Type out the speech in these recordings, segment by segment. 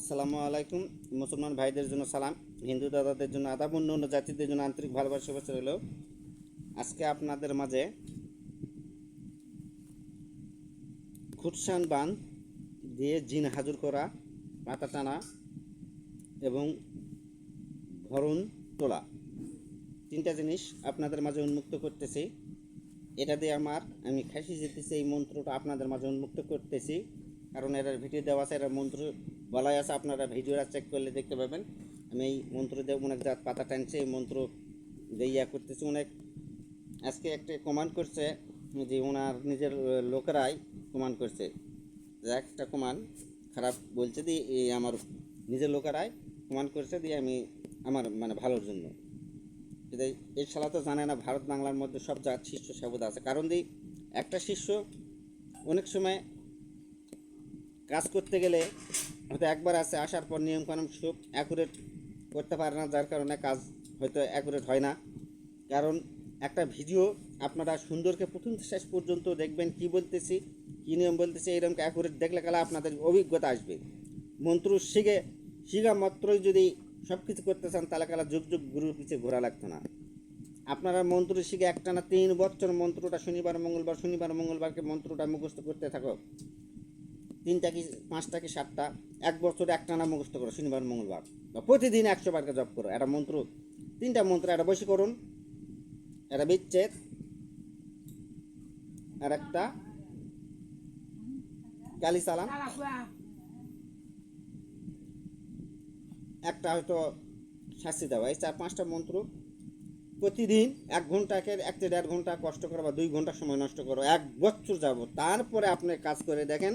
আসসালামু আলাইকুম। মুসলমান ভাইদের জন্য সালাম, হিন্দু দাদাদের জন্য আদাব অন্য অন্য জাতিদের জন্য আন্তরিক ভালোবাসা, শুভেচ্ছা রইল। আজকে আপনাদের মাঝে খুটসান বান দিয়ে জিন হাজুর করা পাতা টানা এবং ভরণ তোলা। তিনটা জিনিস আপনাদের মাঝে উন্মুক্ত করতেছি। এটা দিয়ে আমার, আমি খাসি যেতেছি এই মন্ত্রটা আপনাদের মাঝে উন্মুক্ত করতেছি। কারণ এটার ভিডিও দেওয়া আছে, এটার মন্ত্র বলাই আছে, আপনারা ভিডিওটা চেক করলে দেখতে পাবেন। আমি এই মন্ত্র দিয়ে অনেক জাত পাতা টানছে, এই মন্ত্র দিয়ে ইয়া করতেছি অনেক। আজকে একটা কমান্ড করছে যে ওনার নিজের লোকেরাই কমান্ড করছে। একটা কমান্ড খারাপ বলছে দিয়ে এই আমার নিজের লোকেরাই কমান্ড করছে দিয়ে আমি আমার মানে ভালোর জন্য। এই শালা তো জানে না, ভারত বাংলার মধ্যে সব জাত শিষ্য সাবুদ আছে। কারণ দিই একটা শিষ্য অনেক সময় কাজ করতে গেলে হয়তো একবার আসে আসার পর নিয়মকানুন সব অ্যাকুরেট করতে পারে না, যার কারণে কাজ হয়তো অ্যাকুরেট হয় না। কারণ একটা ভিডিও আপনারা সুন্দরকে প্রথম শেষ পর্যন্ত দেখবেন কি বলতেছি, কী নিয়ম বলতেছি, এরকম অ্যাকুরেট দেখলে গেলে আপনাদের অভিজ্ঞতা আসবে। মন্ত্র শিখে শিখা মাত্রই যদি সব কিছু করতে চান, তাহলে কালা যুগ যুগ গুরুর পিছিয়ে ঘোরা লাগতো না। আপনারা মন্ত্র শিখে একটানা তিন বছর মন্ত্রটা শনিবার, মঙ্গলবার, শনিবার, মঙ্গলবারকে মন্ত্রটা মুখস্থ করতে থাকো। তিনটা কি, পাঁচটা কি সাতটা? এক বছর একটা না মুখস্থ করো, শনিবার, মঙ্গলবার। বা প্রতিদিন একশো বারকে জপ করো একটা মন্ত্র। তিনটা মন্ত্র একটা করুন একটা বিচ্ছেদ, আর একটা কালি সালাম। একটা হয়তো শাস্তি দেওয়া, এই চার, পাঁচটা মন্ত্র। প্রতিদিন এক ঘন্টাকে এক থেকে দেড় ঘণ্টা কষ্ট করো বা দুই ঘণ্টা সময় নষ্ট করো, এক বছর যাব তারপরে আপনি কাজ করে দেখেন,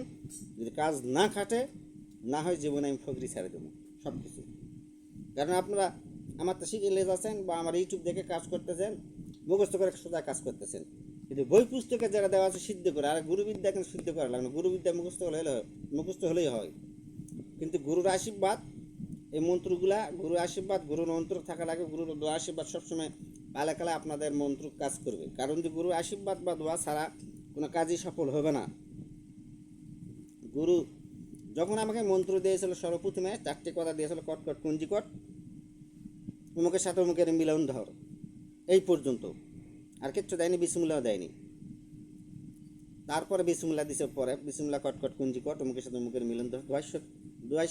যদি কাজ না খাটে, না হয় জীবনে আমি ফকরি ছেড়ে দেবো সব কিছু কারণ আপনারা আমার তো শিখে লেজ আছেন বা আমার ইউটিউব দেখে কাজ করতেছেন, মুখস্থ করে সোজা কাজ করতেছেন। কিন্তু বই পুস্তকে যারা দেওয়া আছে সিদ্ধ করে, আর গুরুবিদ্যা কিন্তু সিদ্ধ করা লাগে না। গুরুবিদ্যা মুখস্থ হলে মুখস্থ হলেই হয়। কিন্তু গুরুর আশীর্বাদ, এই মন্ত্রগুলা, গুরুর আশীর্বাদ, গুরুর মন্ত্র থাকা লাগে, গুরুর আশীর্বাদ সবসময় কালে কালে আপনাদের মন্ত্র কাজ করবে। কারণ যে গুরুর আশীর্বাদ বা দোয়া ছাড়া কোনো কাজই সফল হবে না। গুরু যখন আমাকে মন্ত্র দিয়েছিল, সর্বপ্রথমে চারটি কথা দিয়েছিল কটকট কুঞ্জিকট অমুকের সাথে অমুকের মিলন ধর। এই পর্যন্ত। আর কিচ্ছু দেয়নি বিসমুল্লাও দেয়নি। তারপরে বিসমুল্লা দিছে, পরে বিসমুল্লা কটকট কুঞ্জিকট অমুকের সাথে অমুকের মিলন দোয়াই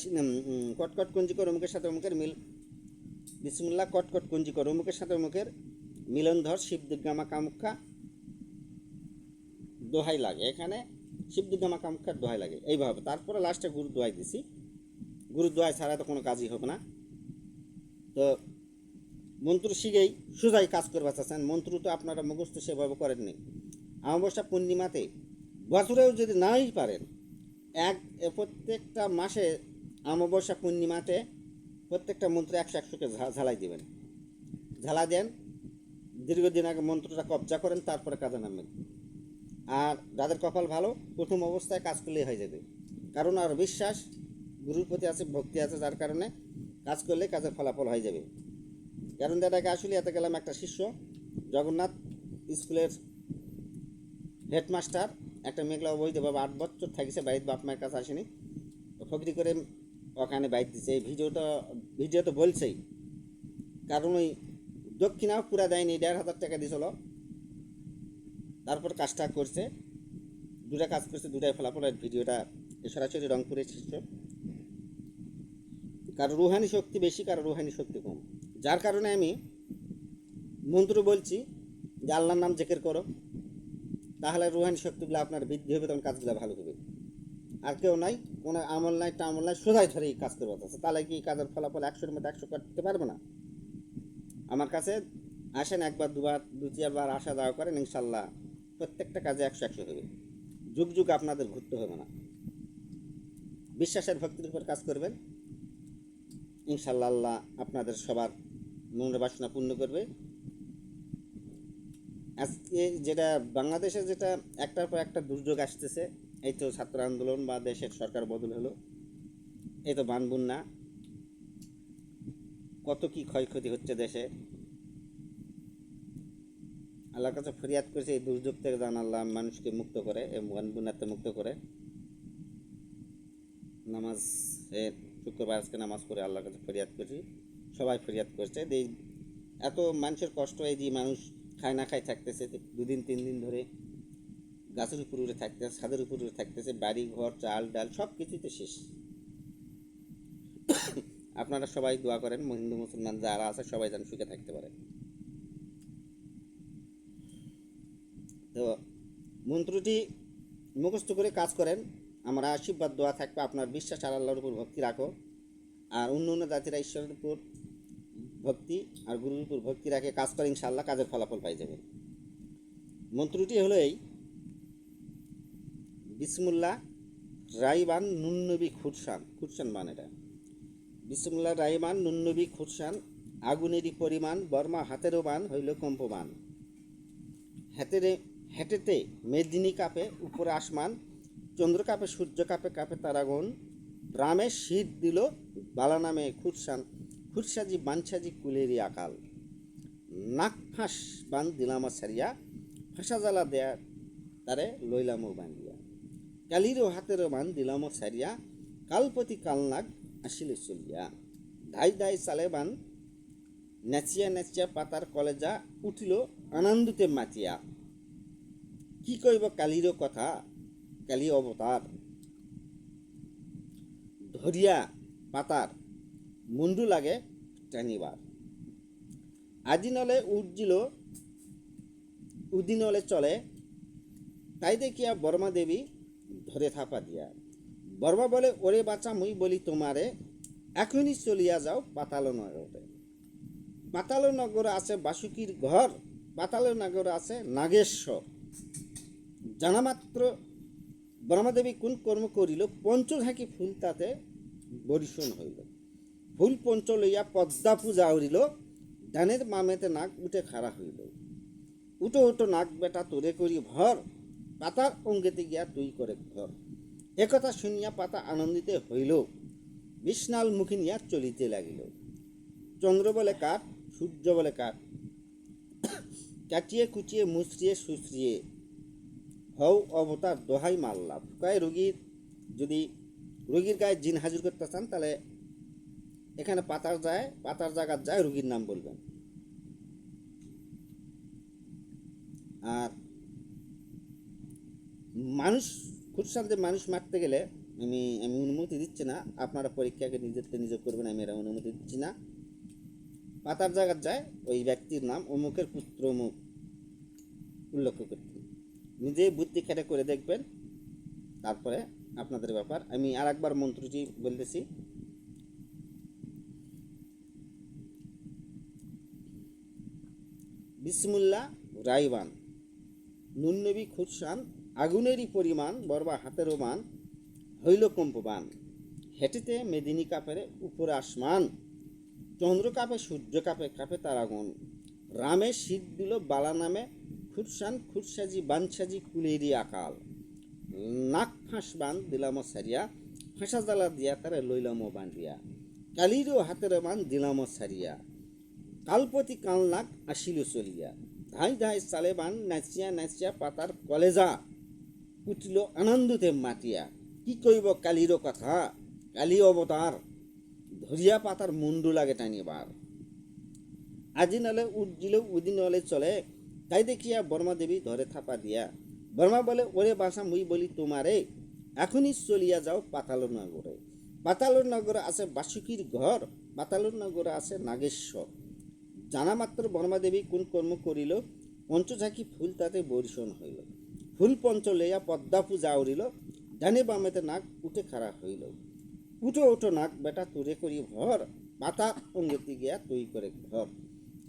কটকট কুঞ্জিকট অমুকের সাথে অমুকের মিল বিসমুল্লাহ কটকট কুঞ্জিকট অমুকের সাথে অমুকের মিলন ধর শিব দুর্গামা কামুক্ষা দোহাই লাগে। এখানে শিব দুর্গামা কামুক্ষার দোহাই লাগে। এইভাবে তারপরে লাস্টে গুরু দোহাই দিছি। গুরু দোহাই ছাড়া তো কোনো কাজই হবে না। তো মন্ত্র শিখেই সোজাই কাজ করতে চাচ্ছেন মন্ত্র তো আপনারা মুখস্থ সেভাবে করেননি অমাবস্যা পূর্ণিমাতে বছরেও যদি নাই পারেন, এক প্রত্যেকটা মাসে অমাবস্যা পূর্ণিমাতে প্রত্যেকটা মন্ত্র একশো একশোকে ঝালাই দেবেন। ঝালা দেন দীর্ঘদিন আগে মন্ত্রটা কবজা করেন, তারপরে কাজে নামবেন আর যাদের কপাল ভালো, প্রথম অবস্থায় কাজ করলেই হয়ে যাবে। কারণ আর বিশ্বাস, গুরুর প্রতি আছে, ভক্তি আছে যার কারণে কাজ করলে কাজের ফলাফল হয়ে যাবে। কারণ দাদাকে আসলে এতে গেলাম একটা শিষ্য, জগন্নাথ স্কুলের হেডমাস্টার, একটা মেঘলা বইতে বাবা আট বছর থাকিছে, বাড়িতে বাপ মায়ের কাছে আসেনি। ফকরি করে ওখানে বাইক দিছে। এই ভিডিওটা, ভিডিও তো বলছেই। কারণ ওই দক্ষিণাও পুরা দেয়নি, দেড় হাজার টাকা দিয়েছিল। তারপর কাজটা করছে, দুটা কাজ করছে, দুটাই ফলাফল আর ভিডিওটা সরাসরি রংপুরের শিষ্য কারও রুহানি শক্তি বেশি কারও রুহানি শক্তি কম। যার কারণে আমি মন্ত্র বলছি যে আল্লাহর নাম জেকের করো, তাহলে রুহানি শক্তিগুলো আপনার বৃদ্ধি হবে, তখন কাজগুলো ভালো হবে। আর কেউ নাই, কোনো আমল নাই, টামল নাই, সোজাই ধরে এই কাজ আছে। তাহলে কি কাজের ফলাফল একশোর মধ্যে একশো করতে পারবে না? আমার কাছে আসেন একবার, দুবার, দু চারবার আসা যাওয়া করেন, ইনশাল্লাহ প্রত্যেকটা কাজে একশো একশো হবে যুগ যুগ আপনাদের ঘুরতে হবে না। বিশ্বাসের ভক্তির উপর কাজ করবেন। ইনশাল্লাহ আল্লাহ আপনাদের সবার মনের বাসনা পূর্ণ করবে। আজকে যেটা, বাংলাদেশে যেটা একটার পর একটা দুর্যোগ আসতেছে, এই তো ছাত্র আন্দোলন বা দেশের সরকার বদল হলো, এই তো বান বন্যা কত কি ক্ষয়ক্ষতি হচ্ছে দেশে? আল্লাহর কাছে ফরিয়াদ করেছে, এই দুর্যোগ থেকে জান আল্লাহ মানুষকে মুক্ত করে বন্যাতে মুক্ত করে। নামাজ শুক্রবার আজকে নামাজ পড়ে আল্লাহর কাছে ফরিয়াদ করছি। সবাই ফরিয়াদ করছে। এই এত মানুষের কষ্ট এই যে মানুষ খায় না খায় থাকতেছে, দুদিন, তিন দিন ধরে গাছের উপর উড়ে থাকতেছে, ছাদের উপর উড়ে থাকতেছে বাড়ি ঘর চাল ডাল সব কিছুতে শেষ। আপনারা সবাই দোয়া করেন, হিন্দু, মুসলমান যারা আছে সবাই যেন সুখে থাকতে পারে। তো মন্ত্রটি মুখস্থ করে কাজ করেন, আমরা আশীর্বাদ, দোয়া থাকবে, আপনার বিশ্বাস আর আল্লাহর উপর ভক্তি রাখো। আর অন্য অন্য জাতিরা ঈশ্বরের উপর ভক্তি আর গুরুর উপর ভক্তি রাখে কাজ করে ইনশাল্লাহ কাজের ফলাফল পাই যাবেন মন্ত্রটি হলো এই, বিসমুল্লাহ রাইবান নুন্নবী খুরসান খুরসান বান এটা। বিসমুল্লাহ রাইবান নুন্নবী খুরসান আগুনেরই পরিমাণ, বর্মা হাতেরও বান হইল কম্পমান। হাতেরে, হেঁটেতে মেদিনী কাপে উপরে আসমান, চন্দ্র কাপে সূর্য কাপে কাপে তারাগণ। রামে শীত দিল বালা নামে খুরসান খুরসাজি বাঞ্ছাজি কুলেরি আকাল। নাক ফাঁস বান দিলামা সারিয়া ফাঁসা জ্বালা দেয়া তারে লইলামো বান্দিয়া কালিরও হাতেরও বান দিলামো সারিয়া কালপতি কালনাগ আসিল চলিয়া, ধাই ধাই চালে বান নাচিয়া নাচিয়া পাতার কলেজা উঠিল আনন্দতে মাতিয়া। কি কইব কালিরও কথা, কালি অবতার ধরিয়া পাতার মুন্ডু লাগে টানিবার। আজি নলে উজ্জিল উদিনলে চলে, তাই দেখিয়া বর্মা দেবী ধরে থাপা দিয়া। বর্মা বলে, ওরে বাচ্চা, মুই বলি তোমারে, এখনই চলিয়া যাও পাতাল নগরে। পাতাল নগরে আছে বাসুকির ঘর, পাতাল নগরে আছে নাগেশ্বর। জানামাত্র ব্রহ্মাদেবী কোন কর্ম করিল পঞ্চঘাকি ফুল তাতে বরিশন হইল। ফুল পঞ্চ লইয়া পদ্মা পূজা উড়িল ডানের মামেতে নাক উঠে খাড়া হইল। উটো উটো নাক বেটা, তোরে করি ভর, পাতার অঙ্গেতে গিয়া তুই করে ঘর। একথা শুনিয়া পাতা আনন্দিতে হইল। বিষ্ণাল মুখী নিয়া চলিতে লাগিল। চন্দ্র বলে কাঠ সূর্য বলে কাঠ কাটিয়ে কুচিয়ে, মুচড়িয়ে, সুচড়িয়ে। হও অবতার, দোহাই মাল্লা গায়ে রুগীর? যদি রুগীর গায়ে জিন হাজির করতে চান, তাহলে এখানে পাতার যায়, পাতার জায়গার যায় রুগীর নাম বলবেন। আর মানুষ খুরসানতে মানুষ মারতে গেলে আমি আমি অনুমতি দিচ্ছি না। আপনারা পরীক্ষাকে নিজেরতে নিজে করবেন, আমি এরা অনুমতি দিচ্ছি না। পাতার জায়গার যায়, ওই ব্যক্তির নাম অমুকের পুত্র অমুক। উল্লেখ করতে। নিজে বুদ্ধি খেটে করে দেখবেন। তারপরে আপনাদের ব্যাপার। আমি আর একবার মন্ত্রটি বলতেছি। বিসমুল্লাহ রাইবান। নুননবী খুরসান আগুনেরই পরিমাণ বরবা হাতেরও মান হইল কম্পবান হেঁটিতে মেদিনী কাপের উপরে আসমান, চন্দ্র কাপে সূর্য কাপে কাপে তারাগণ রামে শীত দিল বালা নামে খুরসান খুরসাজি বানসাজি কুলেরি আকাল। নাক ফাঁস বান দিলাম সারিয়া, ফাঁসা জ্বালা দিয়া তারে লইলাম বান্ধিয়া। কালিরও হাতের মান দিলাম সারিয়া। কালপতি কালনাক আসিল চলিয়া। ধাই ধাই চালে বান নাচিয়া নাচিয়া পাতার কলেজা উঠিল আনন্দতে মাতিয়া। কি কইব কালিরও কথা? কালি অবতার ধরিয়া পাতার মুন্ডু লাগে টানিবার আজি নলে উজ্জিল উদিন নলে চলে। তাই দেখিয়া বর্মা দেবী ধরে থাপা দিয়া। বর্মা বলে ওরে বাসা মুই বলি তোমারে এখনই চলিয়া যাও পাতাল নগরে পাতাল নগরে আছে বাসুকির ঘর পাতাল নগরে আছে নাগেশ্বর জানা মাত্র বর্মা দেবী কোন কর্ম করিল পঞ্চঝাঁকি ফুল তাতে বরিশন হইল। ফুল পঞ্চ লইয়া পদ্মা পূজা উড়িল, ডানে বামেতে নাক উঠে খাড়া হইল। উঠো উঠো নাক, বেটা, তুরে করি ভর, পাতা অঙ্গতি গিয়া তুই করে ঘর।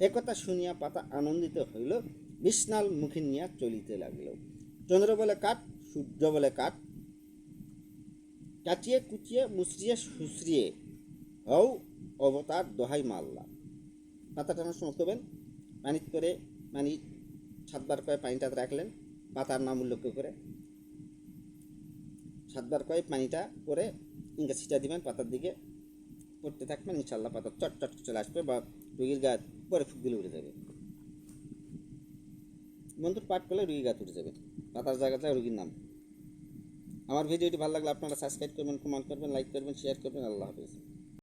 একথা শুনিয়া পাতা আনন্দিত হইল, বিষ্ণাল মুখে নিয়া চলিতে লাগিল। চন্দ্র বলে কাঠ সূর্য বলে কাঠ কাটিয়ে কুচিয়ে, মুচড়িয়ে, সুচড়িয়ে, হও, অবতার, দোহাই মাল্লা পাতা টানার সময় করবেন পানি করে পানি সাতবার করে পানিটা রাখলেন। পাতার নাম উল্লেখ করে। সাতবার কয়ে পানিটা করে ইঙ্গা ছিটা দিবেন পাতার দিকে। করতে থাকবেন ইনশাল্লাহ পাতা চট চট চলে আসবে বা রুগীর গাছ পরে ফুক দিলে উঠে যাবে। মন্ত্র পাঠ করলে রুগীর গাছ উঠে যাবে। পাতার জায়গাটা রুগীর নাম। আমার ভিডিওটি ভালো লাগলে আপনারা সাবস্ক্রাইব করবেন কমেন্ট করবেন লাইক করবেন শেয়ার করবেন। আল্লাহ হাফিজ।